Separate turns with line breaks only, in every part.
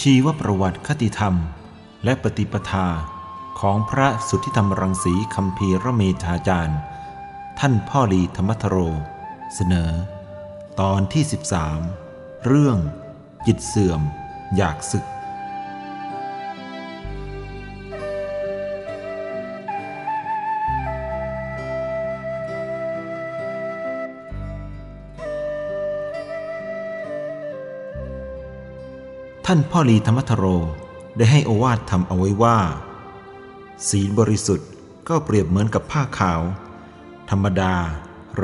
ชีวประวัติคติธรรม และปฏิปทาของพระสุทธิธรรมรังสีคำพีระเมธาจารย์ ท่านพ่อลีธรรมทโร เสนอ ตอนที่ 13 เรื่อง จิตเสื่อม อยากศึก ท่านพ่อลีธรรมทโรได้ให้โอวาททำเอาไว้ว่า ศีลบริสุทธิ์ก็เปรียบเหมือนกับผ้าขาว ธรรมดา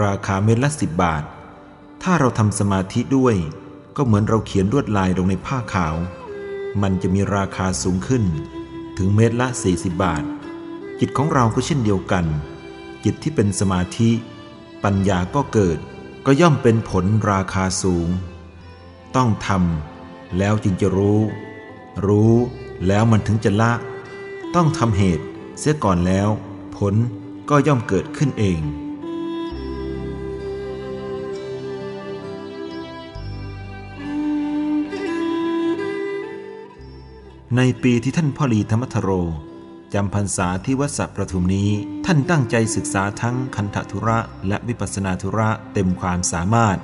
ราคาเม็ดละสิบบาท ถ้าเราทำสมาธิด้วย ก็เหมือนเราเขียนลวดลายลงในผ้าขาว มันจะมีราคาสูงขึ้น ถึงเม็ดละ 40 บาท จิตของเราก็เช่นเดียวกัน จิตที่เป็นสมาธิ ปัญญาก็เกิด ก็ย่อมเป็นผลราคาสูง ต้องทำ แล้วจึงจะรู้ รู้แล้วมันถึงจะละ ต้องทำเหตุเสียก่อนแล้ว ผลก็ย่อมเกิดขึ้นเอง ในปีที่ท่านพ่อลีธรรมทโรจำพรรษาที่วัดสัปประทุมนี้ ท่านตั้งใจศึกษาทั้งคันธทุระและวิปัสนาธุระเต็มความสามารถ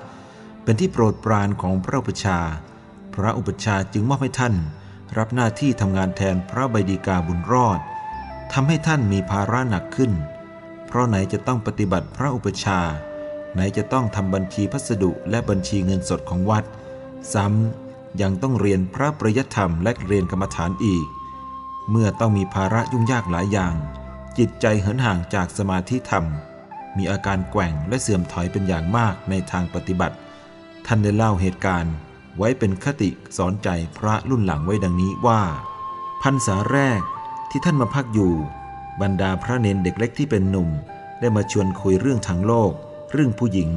เป็นที่โปรดปรานของพระอุปชา พระอุปชาจึงมอบให้ท่าน รับหน้าที่ทำงานแทนพระใบดีกาบุญรอดทำให้ท่านมีภาระหนักขึ้น เพราะไหนจะต้องปฏิบัติพระอุปชา ไหนจะต้องทำบัญชีพัสดุและบัญชีเงินสดของวัด ซ้ำยังต้องเรียนพระประยธรรมและเรียนกรรมฐานอีก เมื่อต้องมีภาระยุ่งยากหลายอย่าง จิตใจเหินห่างจากสมาธิธรรม มีอาการแกว่งและเสื่อมถอยเป็นอย่างมากในทางปฏิบัติ ท่านได้เล่าเหตุการณ์ ไว้เป็นคติสอนใจพระรุ่นหลังไว้ดังนี้ว่า พรรษาแรกที่ท่านมาพักอยู่ บรรดาพระเนนเด็กเล็กที่เป็นหนุ่ม ได้มาชวนคุยเรื่องทางโลก เรื่องผู้หญิง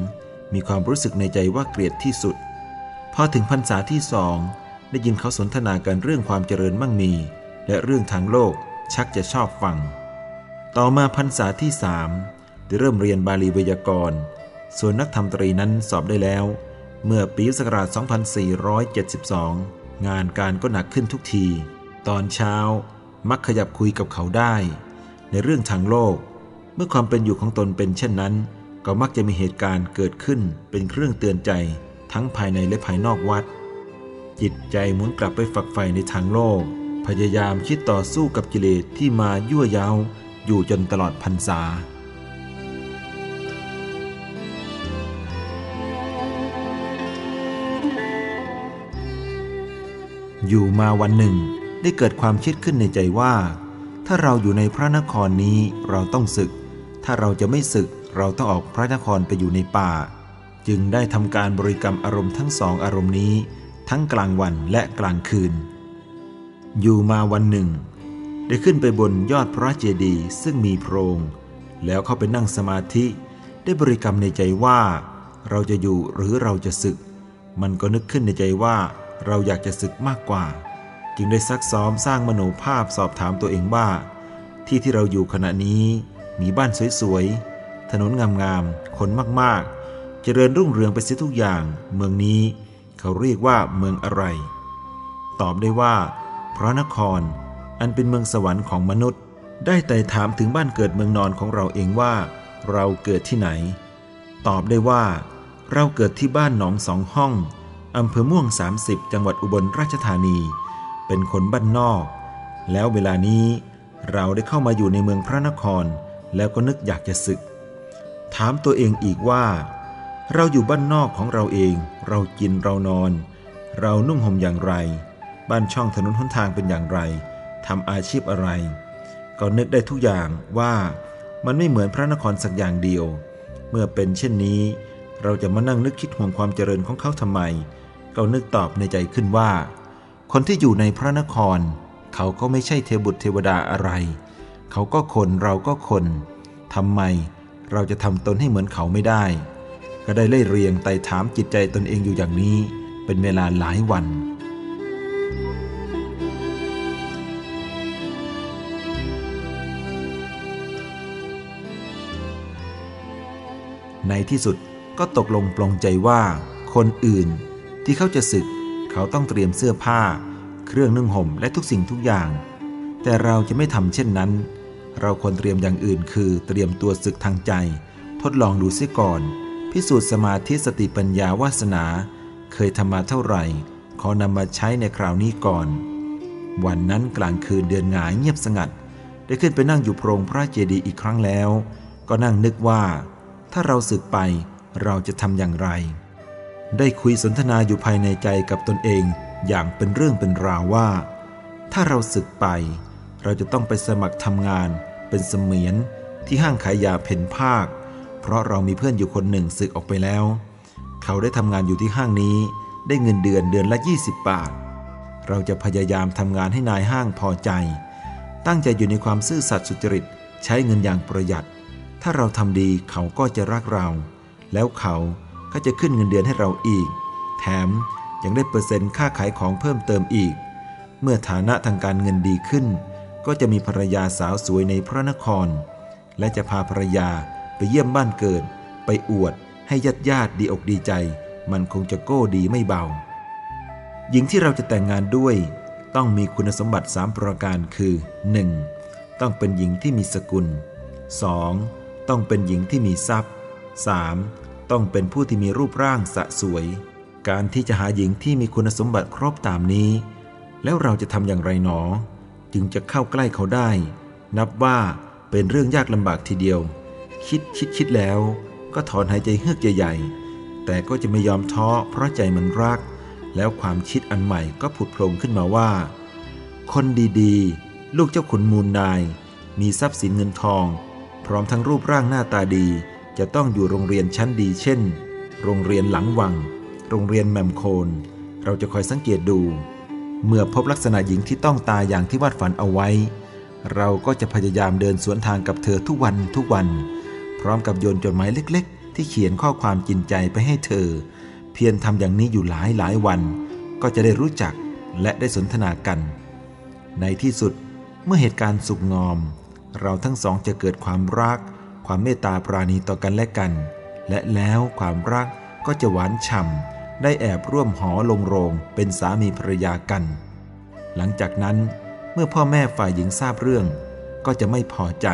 มีความรู้สึกในใจว่าเกลียดที่สุด พอถึงพรรษาที่สองได้ยินเขาสนทนากันเรื่องความเจริญมั่งมี และเรื่องทางโลกชักจะชอบฟัง ต่อมาพรรษาที่สามได้เริ่มเรียนบาลีไวยากรณ์ ส่วนนักธรรมตรีนั้นสอบได้แล้ว เมื่อปีศักราช 2472 งานการก็หนักขึ้นทุกที ตอนเช้ามักขยับคุยกับเขาได้ ในเรื่องทางโลก เมื่อความเป็นอยู่ของตนเป็นเช่นนั้น ก็มักจะมีเหตุการณ์เกิดขึ้นเป็นเครื่องเตือนใจทั้งภายในและภายนอกวัด จิตใจหมุนกลับไปฝักใฝ่ในทางโลก พยายามคิดต่อสู้กับกิเลสที่มายั่วยาวอยู่จนตลอดพรรษา อยู่มาวันหนึ่ง ได้เกิดความคิดขึ้นในใจว่า ถ้าเราอยู่ในพระนครนี้เราต้องศึก ถ้าเราจะไม่ศึกเราต้องออกพระนครไปอยู่ในป่า จึงได้ทำการบริกรรมอารมณ์ทั้งสองอารมณ์นี้ ทั้งกลางวันและกลางคืน อยู่มาวันหนึ่ง ได้ขึ้นไปบนยอดพระเจดีย์ซึ่งมีโพรง แล้วเข้าไปนั่งสมาธิ ได้บริกรรมในใจว่า เราจะอยู่หรือเราจะศึก มันก็นึกขึ้นในใจว่า เราอยากจะศึกมากกว่า จึงได้ซักซ้อมสร้างมโนภาพสอบถามตัวเองว่า ที่ที่เราอยู่ขณะนี้ มีบ้านสวยๆ ถนนงามๆ คนมากๆ เจริญรุ่งเรืองไปเสียทุกอย่าง เมืองนี้เขาเรียกว่าเมืองอะไร ตอบได้ว่า พระนคร อันเป็นเมืองสวรรค์ของมนุษย์ ได้แต่ถามถึงบ้านเกิดเมืองนอนของเราเองว่า เราเกิดที่ไหน ตอบได้ว่า เราเกิดที่บ้านหนองสองห้อง อำเภอม่วง 30 จังหวัดอุบลราชธานี เป็นคนบ้านนอก แล้วเวลานี้เราได้เข้ามาอยู่ในเมืองพระนคร แล้วก็นึกอยากจะศึก ถามตัวเองอีกว่า เราอยู่บ้านนอกของเราเอง เรากินเรานอน เรานุ่งห่มอย่างไร บ้านช่องถนนหนทางเป็นอย่างไรทำอาชีพอะไร ก็นึกได้ทุกอย่างว่ามันไม่เหมือนพระนครสักอย่างเดียว เมื่อเป็นเช่นนี้ เราจะมานั่งนึกคิดห่วงความเจริญของเขาทำไม ก็นึกตอบในใจขึ้นว่า คนที่อยู่ในพระนคร เขาก็ไม่ใช่เทบุตรเทวดาอะไร เขาก็คนเราก็คนทำไมเราจะทำตนให้เหมือนเขาไม่ได้ ก็ได้เล่เรียงไต่ถามจิตใจตนเองอยู่อย่างนี้ เป็นเวลาหลายวันในที่สุด ก็ตกลงปลงใจว่า คนอื่นที่เขาจะศึก เขาต้องเตรียมเสื้อผ้า เครื่องนึ่งห่มและทุกสิ่งทุกอย่าง แต่เราจะไม่ทำเช่นนั้น เราควรเตรียมอย่างอื่น คือเตรียมตัวศึกทางใจ ทดลองดูซิก่อน พิสูจน์สมาธิสติปัญญาวาสนา เคยทำมาเท่าไหร่ ขอนำมาใช้ในคราวนี้ก่อน วันนั้นกลางคืนเดือนหงายเงียบสงัด ได้ขึ้นไปนั่งอยู่โพรงพระเจดีย์อีกครั้งแล้ว ก็นั่งนึกว่า ถ้าเราศึกไป เราจะทำอย่างไร ได้คุยสนทนาอยู่ภายในใจกับตนเองอย่างเป็นเรื่องเป็นราวว่า ถ้าเราศึกไป เราจะต้องไปสมัครทำงาน เป็นเสมียนที่ห้างขายยาเพนภาค เพราะเรามีเพื่อนอยู่คนหนึ่งศึกออกไปแล้ว เขาได้ทำงานอยู่ที่ห้างนี้ ได้เงินเดือนเดือนละ 20 บาท เราจะพยายามทำงานให้นายห้างพอใจ ตั้งใจอยู่ในความซื่อสัตย์สุจริตใช้เงินอย่างประหยัด ถ้าเราทำดีเขาก็จะรักเรา แล้วเขาก็จะขึ้นเงินเดือนให้เราอีก แถมยังได้เปอร์เซ็นต์ค่าขายของเพิ่มเติมอีก เมื่อฐานะทางการเงินดีขึ้น ก็จะมีภรรยาสาวสวยในพระนคร และจะพาภรรยาไปเยี่ยมบ้านเกิด ไปอวด ให้ญาติญาติดีอกดีใจ มันคงจะโก้ดีไม่เบา หญิงที่เราจะแต่งงานด้วย ต้องมีคุณสมบัติ 3 ประการคือ 1. ต้องเป็นหญิงที่มีสกุล 2. ต้องเป็นหญิงที่มีทรัพย์ 3. ต้องเป็นผู้ที่มีรูปร่างสะสวย การที่จะหาหญิงที่มีคุณสมบัติครบตามนี้ แล้วเราจะทำอย่างไรหนอ จึงจะเข้าใกล้เขาได้ นับว่าเป็นเรื่องยากลำบากทีเดียว คิดคิดคิดแล้ว ก็ถอนหายใจเฮือกใหญ่ๆแต่ก็จะไม่ยอมท้อเพราะใจมันรัก แล้วความคิดอันใหม่ก็ผุดโผล่ขึ้นมาว่า คนดีๆ ลูกเจ้าขุนมูลนาย มีทรัพย์สินเงินทอง พร้อมทั้งรูปร่างหน้าตาดี จะต้องอยู่โรงเรียนชั้นดีเช่น โรงเรียนหลังวัง โรงเรียนแมมโคน เราจะคอยสังเกตดู เมื่อพบลักษณะหญิงที่ต้องตาอย่างที่วาดฝันเอาไว้ เราก็จะพยายามเดินสวนทางกับเธอทุกวันทุกวัน พร้อมกับโยนจดหมายเล็ก ๆ ที่เขียนข้อความกินใจไปให้เธอ เพียรทำอย่างนี้อยู่หลายหลายวัน ก็จะได้รู้จักและได้สนทนากัน ในที่สุดเมื่อเหตุการณ์สุกงอม เราทั้งสองจะเกิดความรัก ความเมตตาปราณีต่อกันและกัน และแล้วความรักก็จะหวานฉ่ำได้แอบร่วมหอลงโรงเป็นสามีภรรยากัน หลังจากนั้นเมื่อพ่อแม่ฝ่ายหญิงทราบเรื่อง ก็จะไม่พอใจ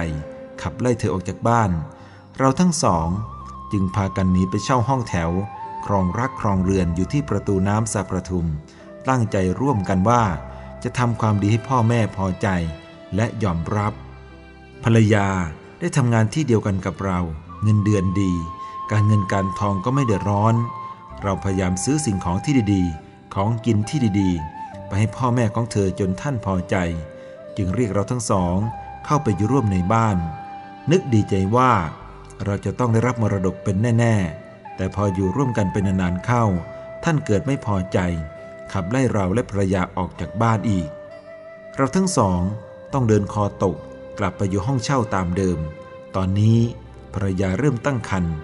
ขับไล่เธอออกจากบ้าน เราทั้งสอง จึงพากันหนีไปเช่าห้องแถว ครองรักครองเรือนอยู่ที่ประตูน้ำสัประทุม ตั้งใจร่วมกันว่า จะทำความดีให้พ่อแม่พอใจ และยอมรับ ภรรยา ได้ทำงานที่เดียวกันกับเรา เงินเดือนดี การเงินการทองก็ไม่เดือดร้อน เราพยายามซื้อสิ่งของที่ดีๆ ของกินที่ดีๆ ไปให้พ่อแม่ของเธอจนท่านพอใจ จึงเรียกเราทั้งสอง เข้าไปอยู่ร่วมในบ้าน นึกดีใจว่า เราจะต้องได้รับมรดกเป็นแน่ ๆ แต่พออยู่ร่วมกันเป็นนานๆเข้า ท่านเกิดไม่พอใจ ขับไล่เราและภรรยาออกจากบ้านอีก เราทั้งสองต้องเดินคอตกกลับไปอยู่ห้องเช่าตามเดิม ตอนนี้ภรรยาเริ่มตั้งครรภ์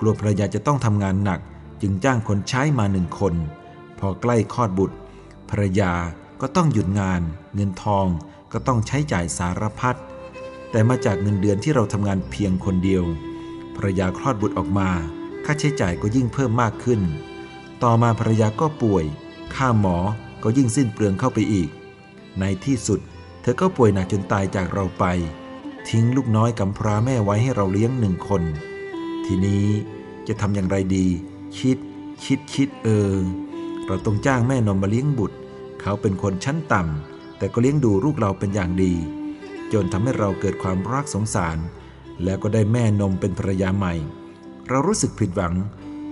กลัวภรรยาจะต้องทำงานหนักจึงจ้างคนใช้มาหนึ่งคน พอใกล้คลอดบุตร ภรรยาก็ต้องหยุดงาน เงินทองก็ต้องใช้จ่ายสารพัดแต่มาจากเงินเดือนที่เราทำงานเพียงคนเดียวภรรยาคลอดบุตรออกมา ค่าใช้จ่ายก็ยิ่งเพิ่มมากขึ้น ต่อมาภรรยาก็ป่วย ค่าหมอก็ยิ่งสิ้นเปลืองเข้าไปอีก ในที่สุด เธอก็ป่วยหนักจนตายจากเราไป ทิ้งลูกน้อยกำพร้าแม่ไว้ให้เราเลี้ยงหนึ่งคน ทีนี้จะทำอย่างไรดี คิด คิดคิดเออ เราต้องจ้างแม่นมมาเลี้ยงบุตร เขาเป็นคนชั้นต่ำแต่ก็เลี้ยงดูลูกเราเป็นอย่างดี จนทำให้เราเกิดความรักสงสาร แล้วก็ได้แม่นมเป็นภรรยาใหม่ เรารู้สึกผิดหวัง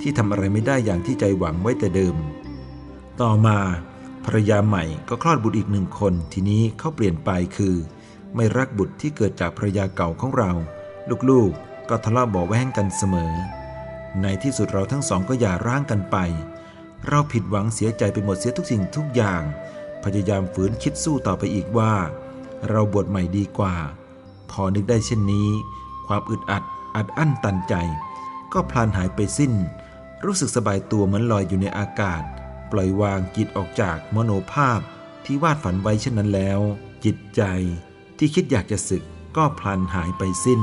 ที่ทำอะไรไม่ได้อย่างที่ใจหวังไว้แต่เดิม ต่อมาภรรยาใหม่ก็คลอดบุตรอีกหนึ่งคน ทีนี้เขาเปลี่ยนไปคือ ไม่รักบุตรที่เกิดจากภรยาเก่าของเรา ลูกๆก็ทะเลาะเบาแว้งกันเสมอ ในที่สุดเราทั้งสองก็อย่าร้างกันไป เราผิดหวังเสียใจไปหมดเสียทุกสิ่งทุกอย่าง พยายามฝืนคิดสู้ต่อไปอีกว่า เราบวชใหม่ดีกว่า พอนึกได้เช่นนี้ ความอึดอัดอัดอั้นตันใจ ก็พลันหายไปสิ้น รู้สึกสบายตัวเหมือนลอยอยู่ในอากาศ ปล่อยวางจิตออกจากมโนภาพที่วาดฝันไว้เช่นนั้นแล้ว จิตใจ ที่คิดอยากจะศึกก็พลันหายไปสิ้น